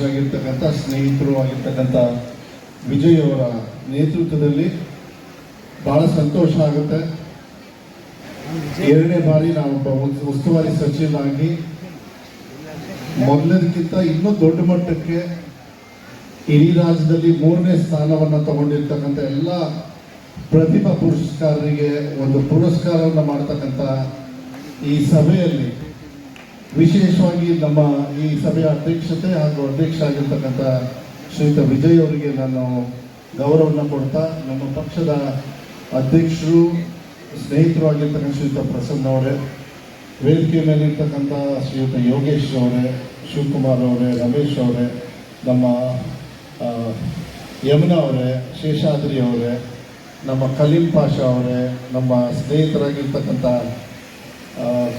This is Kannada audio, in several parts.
ಅಧ್ಯಕ್ಷರಾಗಿರ್ತಕ್ಕಂಥ ಸ್ನೇಹಿತರು ಆಗಿರ್ತಕ್ಕಂಥ ವಿಜಯ್ ಅವರ ನೇತೃತ್ವದಲ್ಲಿ ಬಹಳ ಸಂತೋಷ ಆಗುತ್ತೆ. ಎರಡನೇ ಬಾರಿ ನಾವು ಉಸ್ತುವಾರಿ ಸಚಿವನಾಗಿ ಮೊದಲದಕ್ಕಿಂತ ಇನ್ನೂ ದೊಡ್ಡ ಮಟ್ಟಕ್ಕೆ ಇಡೀ ರಾಜ್ಯದಲ್ಲಿ ಮೂರನೇ ಸ್ಥಾನವನ್ನು ತಗೊಂಡಿರ್ತಕ್ಕಂಥ ಎಲ್ಲ ಪ್ರತಿಭಾ ಪುರಸ್ಕಾರರಿಗೆ ಒಂದು ಪುರಸ್ಕಾರವನ್ನು ಮಾಡ್ತಕ್ಕಂಥ ಈ ಸಭೆಯಲ್ಲಿ ವಿಶೇಷವಾಗಿ ನಮ್ಮ ಈ ಸಭೆಯ ಅಧ್ಯಕ್ಷತೆ ಹಾಗೂ ಅಧ್ಯಕ್ಷ ಆಗಿರ್ತಕ್ಕಂಥ ಶ್ರೀಯುತ ವಿಜಯ್ ಅವರಿಗೆ ನಾನು ಗೌರವವನ್ನು ಕೊಡ್ತಾ, ನಮ್ಮ ಪಕ್ಷದ ಅಧ್ಯಕ್ಷರು, ಸ್ನೇಹಿತರು ಆಗಿರ್ತಕ್ಕಂಥ ಶ್ರೀಯುತ ಪ್ರಸನ್ನ ಅವರೇ, ವೇದಿಕೆ ಮೇಲೆ ಇರ್ತಕ್ಕಂಥ ಶ್ರೀಯುತ ಯೋಗೇಶ್ ಅವರೇ, ಶಿವಕುಮಾರ್ ಅವರೇ, ರಮೇಶ್ ಅವರೇ, ನಮ್ಮ ಯಮುನಾ ಅವರೇ, ಶೇಷಾದ್ರಿ ಅವರೇ, ನಮ್ಮ ಕಲೀಂ ಪಾಷಾ ಅವರೇ, ನಮ್ಮ ಸ್ನೇಹಿತರಾಗಿರ್ತಕ್ಕಂಥ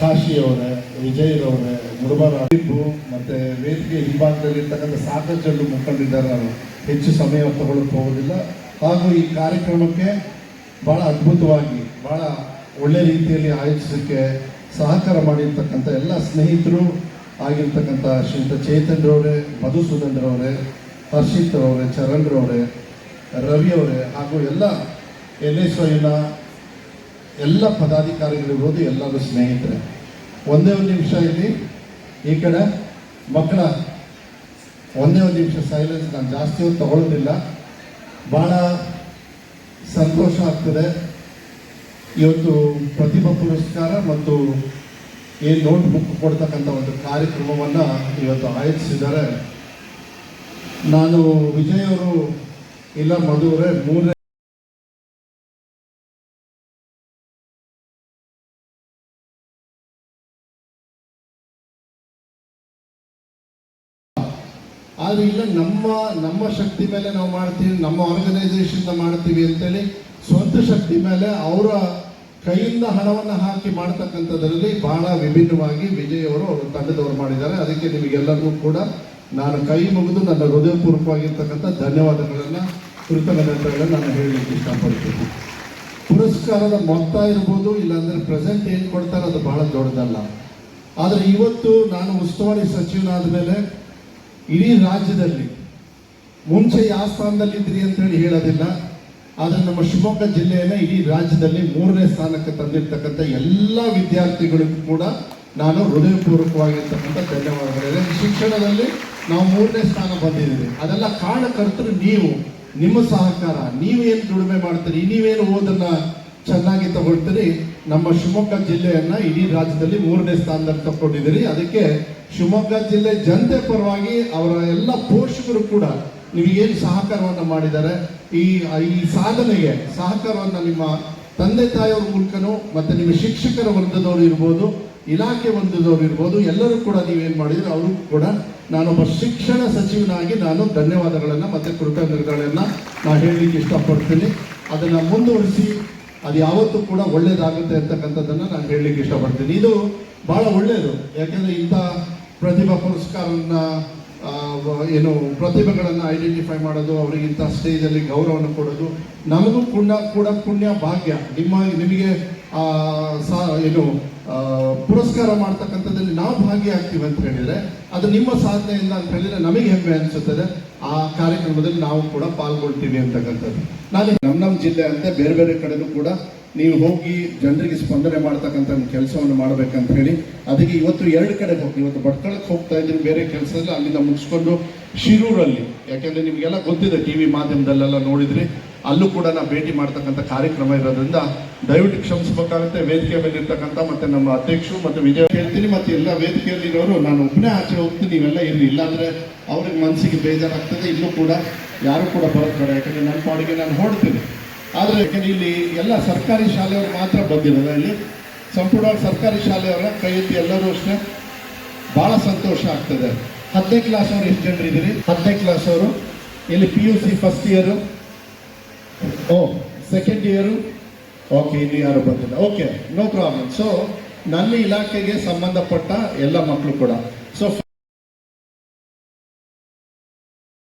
ಕಾಶಿ ಅವರೇ, ವಿಜಯ್ ಅವರೇ, ಮುರುಬರ ಮತ್ತು ವೇದಿಕೆ ಹಿಂಭಾಗದಲ್ಲಿರ್ತಕ್ಕಂಥ ಸಾಕಷ್ಟು ಜನರು ಮುಖಂಡಿದ್ದಾರೆ ನಾನು ಹೆಚ್ಚು ಸಮಯ ತಗೊಳ್ಳಕ್ಕೆ ಹೋಗೋದಿಲ್ಲ. ಹಾಗೂ ಈ ಕಾರ್ಯಕ್ರಮಕ್ಕೆ ಬಹಳ ಅದ್ಭುತವಾಗಿ, ಬಹಳ ಒಳ್ಳೆ ರೀತಿಯಲ್ಲಿ ಆಯೋಜಿಸೋಕ್ಕೆ ಸಹಕಾರ ಮಾಡಿರ್ತಕ್ಕಂಥ ಎಲ್ಲ ಸ್ನೇಹಿತರು ಆಗಿರ್ತಕ್ಕಂಥ ಶ್ರೀಯುತ ಚೇತನ್ ರವರೇ ಮಧುಸೂದನ್ ರವರೇ ಹರ್ಷಿತ್ ರವರೇ ಚರಣ್ ರವರೇ ರವಿ ಅವರೇ ಹಾಗೂ ಎಲ್ಲ ಎನ್ ಎಸ್ ಎಲ್ಲ ಪದಾಧಿಕಾರಿಗಳಿರ್ಬೋದು ಎಲ್ಲರೂ ಸ್ನೇಹಿತರೆ. ಒಂದೇ ಒಂದು ನಿಮಿಷ ಇಲ್ಲಿ. ಈ ಕಡೆ ಮಕ್ಕಳ ಒಂದೇ ಒಂದು ನಿಮಿಷ ಸೈಲೆನ್ಸ್ ನಾನು ಜಾಸ್ತಿ ಹೊತ್ತು ತಗೊಳ್ಳೋದಿಲ್ಲ ಭಾಳ ಸಂತೋಷ ಆಗ್ತದೆ. ಇವತ್ತು ಪ್ರತಿಭಾ ಪುರಸ್ಕಾರ ಮತ್ತು ಏನು ನೋಟ್ ಬುಕ್ ಕೊಡ್ತಕ್ಕಂಥ ಒಂದು ಕಾರ್ಯಕ್ರಮವನ್ನು ಇವತ್ತು ಆಯೋಜಿಸಿದ್ದಾರೆ. ನಾನು ವಿಜಯ್ ಅವರು ಇಲ್ಲ ಮಧು ಅವರೇ, ಮೂರನೇ ಆದರೆ ಇಲ್ಲ, ನಮ್ಮ ನಮ್ಮ ಶಕ್ತಿ ಮೇಲೆ ನಾವು ಮಾಡ್ತೀವಿ, ನಮ್ಮ ಆರ್ಗನೈಸೇಷನ್ ಮಾಡ್ತೀವಿ ಅಂತೇಳಿ ಸ್ವಂತ ಶಕ್ತಿ ಮೇಲೆ ಅವರ ಕೈಯಿಂದ ಹಣವನ್ನು ಹಾಕಿ ಮಾಡ್ತಕ್ಕಂಥದ್ರಲ್ಲಿ ಬಹಳ ವಿಭಿನ್ನವಾಗಿ ವಿಜಯ್ ಅವರು ಅವರು ತಂಡದವರು ಮಾಡಿದ್ದಾರೆ. ಅದಕ್ಕೆ ನಿಮಗೆಲ್ಲರಿಗೂ ಕೂಡ ನಾನು ಕೈ ಮುಗಿದು ನನ್ನ ಹೃದಯಪೂರ್ವಕವಾಗಿರ್ತಕ್ಕಂಥ ಧನ್ಯವಾದಗಳನ್ನು, ಕೃತಜ್ಞತೆಗಳನ್ನು ನಾನು ಹೇಳಲಿಕ್ಕೆ ಇಷ್ಟಪಡ್ತೀನಿ. ಪುರಸ್ಕಾರದ ಮೊತ್ತ ಇರ್ಬೋದು, ಇಲ್ಲಾಂದರೆ ಪ್ರೆಸೆಂಟ್ ಏನು ಕೊಡ್ತಾರೆ ಅದು ಬಹಳ ದೊಡ್ಡದಲ್ಲ. ಆದರೆ ಇವತ್ತು ನಾನು ಉಸ್ತುವಾರಿ ಸಚಿವನಾದ ಮೇಲೆ ಇಡೀ ರಾಜ್ಯದಲ್ಲಿ ಮುಂಚೆ ಯಾವ ಸ್ಥಾನದಲ್ಲಿ ಇದ್ರಿ ಅಂತ ಹೇಳಿ ಹೇಳೋದಿಲ್ಲ, ಆದರೆ ನಮ್ಮ ಶಿವಮೊಗ್ಗ ಜಿಲ್ಲೆಯನ್ನ ಇಡೀ ರಾಜ್ಯದಲ್ಲಿ ಮೂರನೇ ಸ್ಥಾನಕ್ಕೆ ತಂದಿರ್ತಕ್ಕಂಥ ಎಲ್ಲ ವಿದ್ಯಾರ್ಥಿಗಳಿಗೂ ಕೂಡ ನಾನು ಹೃದಯಪೂರ್ವಕವಾಗಿರ್ತಕ್ಕಂಥ ಧನ್ಯವಾದಗಳು. ಶಿಕ್ಷಣದಲ್ಲಿ ನಾವು ಮೂರನೇ ಸ್ಥಾನ ಬಂದಿದ್ದೀವಿ. ಅದೆಲ್ಲ ಕಾರಣಕರ್ತರು ನೀವು, ನಿಮ್ಮ ಸಹಕಾರ, ನೀವೇನು ದುಡಿಮೆ ಮಾಡ್ತೀರಿ, ನೀವೇನು ಓದನ್ನ ಚೆನ್ನಾಗಿ ತಗೊಳ್ತೀರಿ, ನಮ್ಮ ಶಿವಮೊಗ್ಗ ಜಿಲ್ಲೆಯನ್ನ ಇಡೀ ರಾಜ್ಯದಲ್ಲಿ ಮೂರನೇ ಸ್ಥಾನದಲ್ಲಿ ತಗೊಂಡಿದ್ದೀರಿ ಅದಕ್ಕೆ ಶಿವಮೊಗ್ಗ ಜಿಲ್ಲೆ ಜನತೆ ಪರವಾಗಿ ಅವರ ಎಲ್ಲ ಪೋಷಕರು ಕೂಡ ನಿಮಗೇನು ಸಹಕಾರವನ್ನು ಮಾಡಿದ್ದಾರೆ? ಈ ಈ ಸಾಧನೆಗೆ ಸಹಕಾರವನ್ನು ನಿಮ್ಮ ತಂದೆ ತಾಯಿಯವ್ರ ಮೂಲಕನೂ ಮತ್ತೆ ನಿಮ್ಮ ಶಿಕ್ಷಕರ ವರ್ಗದವರು ಇರ್ಬೋದು, ಇಲಾಖೆ ವರ್ಗದವ್ರು ಇರ್ಬೋದು, ಎಲ್ಲರೂ ಕೂಡ ನೀವೇನು ಮಾಡಿದ್ರು? ಅವರು ಕೂಡ ನಾನೊಬ್ಬ ಶಿಕ್ಷಣ ಸಚಿವನಾಗಿ ನಾನು ಧನ್ಯವಾದಗಳನ್ನು ಮತ್ತೆ ಕೃತಜ್ಞತೆಗಳನ್ನು ನಾನು ಹೇಳಲಿಕ್ಕೆ ಇಷ್ಟಪಡ್ತೀನಿ. ಅದನ್ನು ಮುಂದುವರಿಸಿ, ಅದು ಯಾವತ್ತೂ ಕೂಡ ಒಳ್ಳೇದಾಗುತ್ತೆ ಅಂತಕ್ಕಂಥದ್ದನ್ನು ನಾನು ಹೇಳಲಿಕ್ಕೆ ಇಷ್ಟಪಡ್ತೀನಿ. ಇದು ಬಹಳ ಒಳ್ಳೆಯದು ಯಾಕೆಂದರೆ ಇಂಥ ಪ್ರತಿಭಾ ಪುರಸ್ಕಾರವನ್ನು ಏನು ಪ್ರತಿಭೆಗಳನ್ನು ಐಡೆಂಟಿಫೈ ಮಾಡೋದು ಅವರಿಗೆ ಇಂಥ ಸ್ಟೇಜಲ್ಲಿ ಗೌರವವನ್ನು ಕೊಡೋದು, ನಮಗೂ ಪುಣ್ಯ, ಕೂಡ ಪುಣ್ಯ ಭಾಗ್ಯ. ನಿಮ್ಮ, ನಿಮಗೆ ಸಾ, ಏನು ಪುರಸ್ಕಾರ ಮಾಡ್ತಕ್ಕಂಥದ್ದಲ್ಲಿ ನಾವು ಭಾಗಿಯಾಗ್ತೀವಿ ಅಂತ ಹೇಳಿದರೆ, ಅದು ನಿಮ್ಮ ಸಾಧನೆಯಿಂದ ಅಂತ ಹೇಳಿದರೆ ನಮಗೆ ಹೆಮ್ಮೆ ಅನಿಸುತ್ತದೆ. ಆ ಕಾರ್ಯಕ್ರಮದಲ್ಲಿ ನಾವು ಕೂಡ ಪಾಲ್ಗೊಳ್ತೀವಿ ಅಂತಕ್ಕಂಥದ್ದು. ನಾನು ನಮ್ಮ ನಮ್ಮ ಜಿಲ್ಲೆ ಅಂತ ಬೇರೆ ಬೇರೆ ಕಡೆಯೂ ಕೂಡ ನೀವು ಹೋಗಿ ಜನರಿಗೆ ಸ್ಪಂದನೆ ಮಾಡ್ತಕ್ಕಂಥ ಕೆಲಸವನ್ನು ಮಾಡಬೇಕಂತ ಹೇಳಿ, ಅದಕ್ಕೆ ಇವತ್ತು ಎರಡು ಕಡೆ ಹೋಗಿ ಇವತ್ತು ಭಟ್ಕಳಕ್ಕೆ ಹೋಗ್ತಾ ಇದ್ದೀನಿ, ಬೇರೆ ಕೆಲಸದಲ್ಲಿ, ಅಲ್ಲಿಂದ ಮುಗಿಸ್ಕೊಂಡು ಶಿರೂರಲ್ಲಿ. ಯಾಕೆಂದರೆ ನಿಮಗೆಲ್ಲ ಗೊತ್ತಿದೆ, ಟಿ ವಿ ಮಾಧ್ಯಮದಲ್ಲೆಲ್ಲ ನೋಡಿದ್ರಿ ಅಲ್ಲೂ ಕೂಡ ನಾ ಭೇಟಿ ಮಾಡ್ತಕ್ಕಂಥ ಕಾರ್ಯಕ್ರಮ ಇರೋದ್ರಿಂದ ದಯವಿಟ್ಟು ಕ್ಷಮಿಸಬೇಕಾಗುತ್ತೆ. ವೇದಿಕೆ ಮೇಲೆ ಇರ್ತಕ್ಕಂಥ ಮತ್ತೆ ನಮ್ಮ ಅಧ್ಯಕ್ಷರು ಮತ್ತು ವಿಜಯ ಹೇಳ್ತೀನಿ ಮತ್ತೆ ಎಲ್ಲ ವೇದಿಕೆಯಲ್ಲಿರೋರು ನಾನು ಒಬ್ಬನೇ ಆಚೆ ಹೋಗ್ತೀನಿ, ನೀವೆಲ್ಲ ಇರಲಿ ಇಲ್ಲಾಂದರೆ ಅವ್ರಿಗೆ ಮನಸ್ಸಿಗೆ ಬೇಜಾರಾಗ್ತದೆ. ಇನ್ನೂ ಕೂಡ ಯಾರು ಕೂಡ ಬರೋದು ಬೇಡ. ಯಾಕಂದ್ರೆ ನನ್ನ ಪಾಡಿಗೆ ನಾನು ಹೊಡ್ತೀನಿ ಆದರೆ ಯಾಕಂದ್ರೆ ಇಲ್ಲಿ ಎಲ್ಲ ಸರ್ಕಾರಿ ಶಾಲೆಯವರು ಮಾತ್ರ ಬಂದಿರೋದು. ಇಲ್ಲಿ ಸಂಪೂರ್ಣ ಸರ್ಕಾರಿ ಶಾಲೆಯವರ ಕೈ ಎಲ್ಲರೂ ಅಷ್ಟೇ ಭಾಳ ಸಂತೋಷ ಆಗ್ತದೆ. ಹತ್ತನೇ ಕ್ಲಾಸ್ ಅವರು ಎಷ್ಟು ಜನರು ಇದ್ದೀರಿ? ಹತ್ತನೇ ಕ್ಲಾಸ್ ಅವರು. ಇಲ್ಲಿ P U C first year ಓ ಸೆಕೆಂಡ್ ಇಯರು ಓಕೆ ಇಲ್ಲಿ ಯಾರು ಬಂದಿಲ್ಲ. ಓಕೆ ನೋ ಪ್ರಾಬ್ಲಮ್ ಸೊ ನನ್ನ ಇಲಾಖೆಗೆ ಸಂಬಂಧಪಟ್ಟ ಎಲ್ಲ ಮಕ್ಕಳು ಕೂಡ.